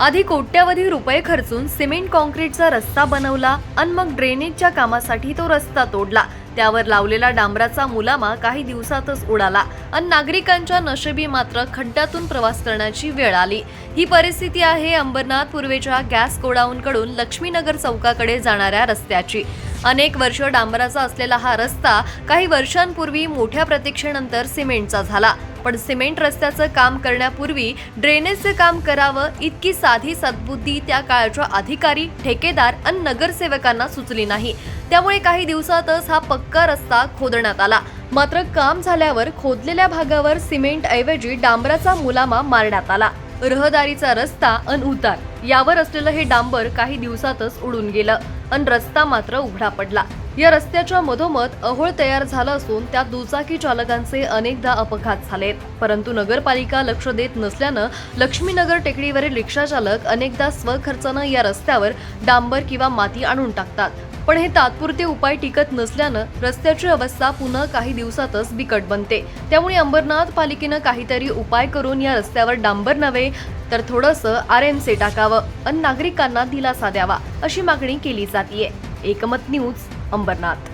आधी कोट्यवधी रुपये खर्चून सिमेंट कॉन्क्रीटचा रस्ता बनवला आणि मग ड्रेनेजच्या कामासाठी तो रस्ता तोडला. त्यावर लावलेला डांबराचा मुलामा काही दिवसातच उडाला. आणि नागरिकांच्या नशेबी मात्र खड्ड्यातून प्रवास करण्याची वेळ आली. ही परिस्थिती आहे अंबरनाथ पूर्वेच्या गॅस गोडाऊनकडून लक्ष्मीनगर चौकाकडे जाणाऱ्या रस्त्याची. अनेक वर्ष डांबराचा असलेला हा रस्ता काही वर्षांपूर्वी मोठ्या प्रतीक्षेनंतर सिमेंटचा झाला. पण सिमेंट रस्त्याचं काम करण्यापूर्वी ड्रेनेजचं काम करावं इतकी साधी सद्बुद्धी त्या काळच्या अधिकारी ठेकेदार आणि नगरसेवकांना सुचली नाही. त्यामुळे काही दिवसातच हा पक्का रस्ता खोदण्यात आला. मात्र काम झाल्यावर खोदलेल्या भागावर सिमेंट ऐवजी डांबराचा मुलामा मारण्यात आला. रहदारीचा रस्ता अन उतार. यावर असलेलं हे डांबर काही दिवसातच उडून गेलं. अन रस्ता मात्र उघडा पडला. या रस्त्याच्या मधोमध अहोळ तयार झालं असून त्यात दुचाकी चालकांचे अनेकदा अपघात झालेत परंतु नगरपालिका लक्ष देत नसल्यानं लक्ष्मीनगर टेकडीवरील रिक्षा चालक अनेकदा स्वखर्चानं या रस्त्यावर डांबर किंवा माती आणून टाकतात. पण हे तात्पुरते उपाय टिकत नसल्यानं रस्त्याची अवस्था पुन्हा काही दिवसातच बिकट बनते. त्यामुळे अंबरनाथ पालिकेनं काहीतरी उपाय करून या रस्त्यावर डांबर नव्हे तर थोडंसं आर एम सी टाकावं. आणि नागरिकांना दिलासा द्यावा अशी मागणी केली जातीये. एकमत न्यूज अंबरनाथ